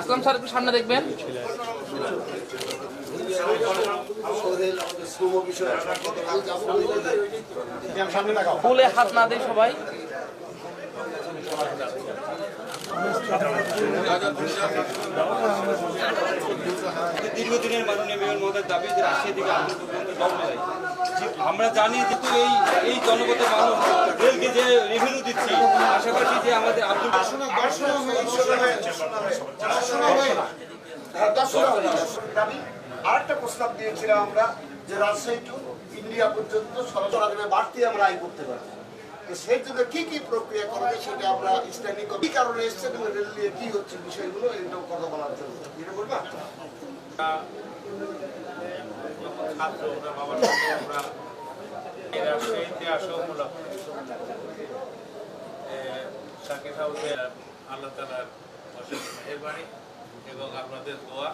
আসলাম sir, একটু সামনে দেখবেন। ফুলে হাত না দেয় সবাই। দীর্ঘদিনের মাননীয় মেয়র মহোদয়ের দাবি যে রাজশাহী থেকে আন্দোলন পর্যন্ত দল মেলাই যে- আমরা জানি যেহেতু এই এই জনগত মানুষ। রেলকে যে রেভিনিউ দিচ্ছি। পাশাপাশি যে আমাদের আব্দুল আরেকটা প্রস্তাব দিয়েছিলাম আমরা যে রাজশাহী টু ইন্ডিয়া পর্যন্ত সরকারের বাড়তি আমরা আয় করতে পারি সেই জন্য কি কি প্রক্রিয়া করবে সেটা আমরা স্ট্যান্ডিং কি কারণে এসছে রেল নিয়ে কি হচ্ছে বিষয়গুলো এটাও কথা বলার জন্য। এটা বলবা? ওরা বাবার সাথে আমরা এই রাজশাহীতে আসা মূলক সাকিব হাউসে আল্লাহ তালার অশেষ মেহরবানি এবং আপনাদের দোয়া